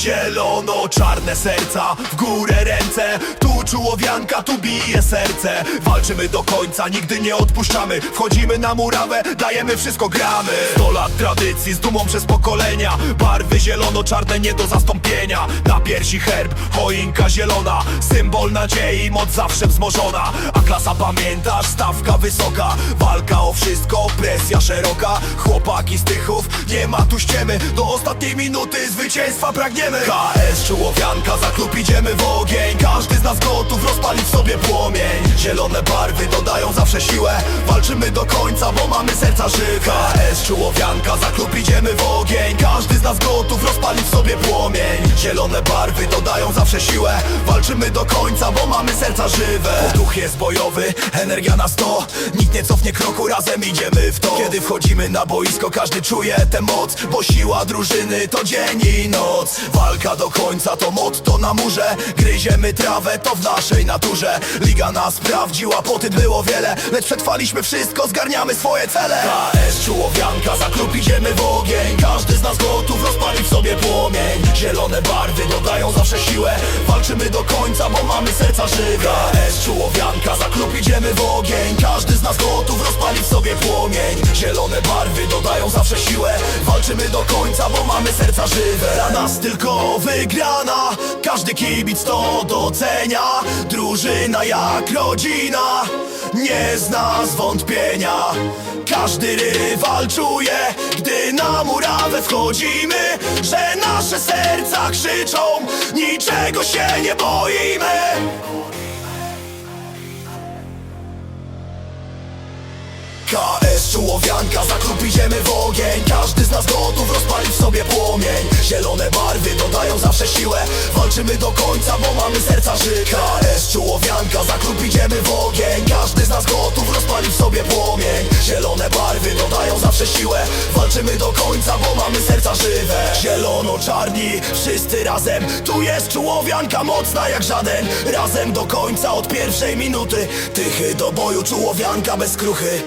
Zielono-czarne serca, w górę ręce Czułowianka, tu bije serce. Walczymy do końca, nigdy nie odpuszczamy. Wchodzimy na murawę, dajemy wszystko, gramy. 100 lat tradycji, z dumą przez pokolenia. Barwy zielono-czarne nie do zastąpienia. Na piersi herb, choinka zielona. Symbol nadziei, moc zawsze wzmożona. A klasa pamiętasz, stawka wysoka. Walka o wszystko, presja szeroka. Chłopaki z tychów, nie ma tu ściemy. Do ostatniej minuty zwycięstwa pragniemy. KS Czułowianka, za klub idziemy w ogień. Każdy z nas gotów Zielone barwy dodają zawsze siłę. Walczymy do końca, bo mamy serca żywe KS Czułowianka, za klub idziemy w ogień. Każdy z nas gotów rozpalić sobie płomień. Zielone barwy dodają zawsze siłę. Walczymy do końca, bo mamy serca żywe. Duch jest bojowy, energia na sto. Nikt nie cofnie kroku, razem idziemy w to. Kiedy wchodzimy na boisko, każdy czuje tę moc Bo siła drużyny to dzień i noc Walka do końca to motto na murze. Gryziemy trawę, to w naszej naturze. Liga nas sprawdziła, poty było wiele. Lecz przetrwaliśmy wszystko, zgarniamy swoje cele. KS Czułowianka, za klub idziemy w ogień. Każdy z nas gotów rozpalić sobie płomień. Zielone barwy dodają zawsze siłę. Walczymy do końca, bo mamy serca żywe. KS Czułowianka, za klub idziemy w ogień. Każdy z nas gotów sobie płomień. Zielone barwy dodają zawsze siłę. Walczymy do końca, bo mamy serca żywe. Dla nas tylko wygrana. Każdy kibic to docenia. Drużyna jak rodzina Nie zna zwątpienia. Każdy rywal czuje Gdy na murawę wchodzimy Że nasze serca krzyczą. Niczego się nie boimy KS Czułowianka, za klub idziemy w ogień. Każdy z nas gotów rozpalić sobie płomień. Zielone barwy dodają zawsze siłę. Walczymy do końca, bo mamy serca żywe KS Czułowianka, za klub idziemy w ogień. Każdy z nas gotów rozpalić sobie płomień. Zielone barwy dodają zawsze siłę. Walczymy do końca, bo mamy serca żywe. Zielono-czarni, wszyscy razem. Tu jest Czułowianka mocna jak żaden. Razem do końca, od pierwszej minuty. Tychy do boju, Czułowianka bez kruchy